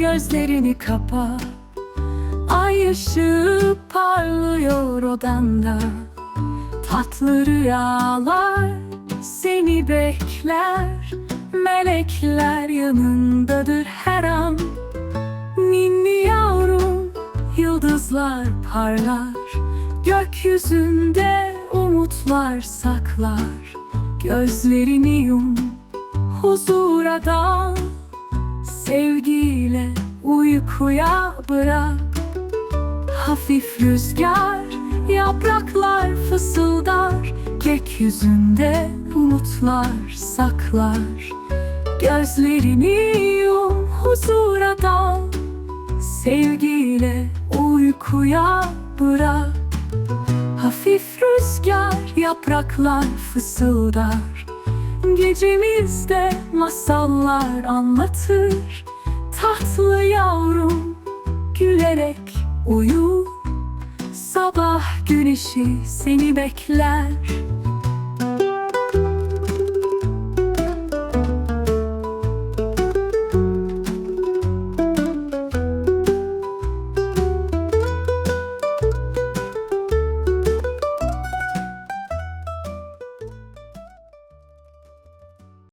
gözlerini kapa. Ay ışığı parlıyor odanda. Tatlı rüyalar seni bekler. Melekler yanındadır her an. Ninni yavrum yıldızlar parlar. Gökyüzünde umutlar saklar. Gözlerini yum huzura dal. Sevgiyle uykuya bırak. Hafif rüzgar yapraklar fısıldar. Gökyüzünde umutlar saklar. Gözlerini yum huzura dal. Sevgiyle uykuya bırak. Hafif rüzgar yapraklar fısıldar. Gecemizde masallar anlatır Tatlı yavrum gülerek uyu. Sabah güneşi seni bekler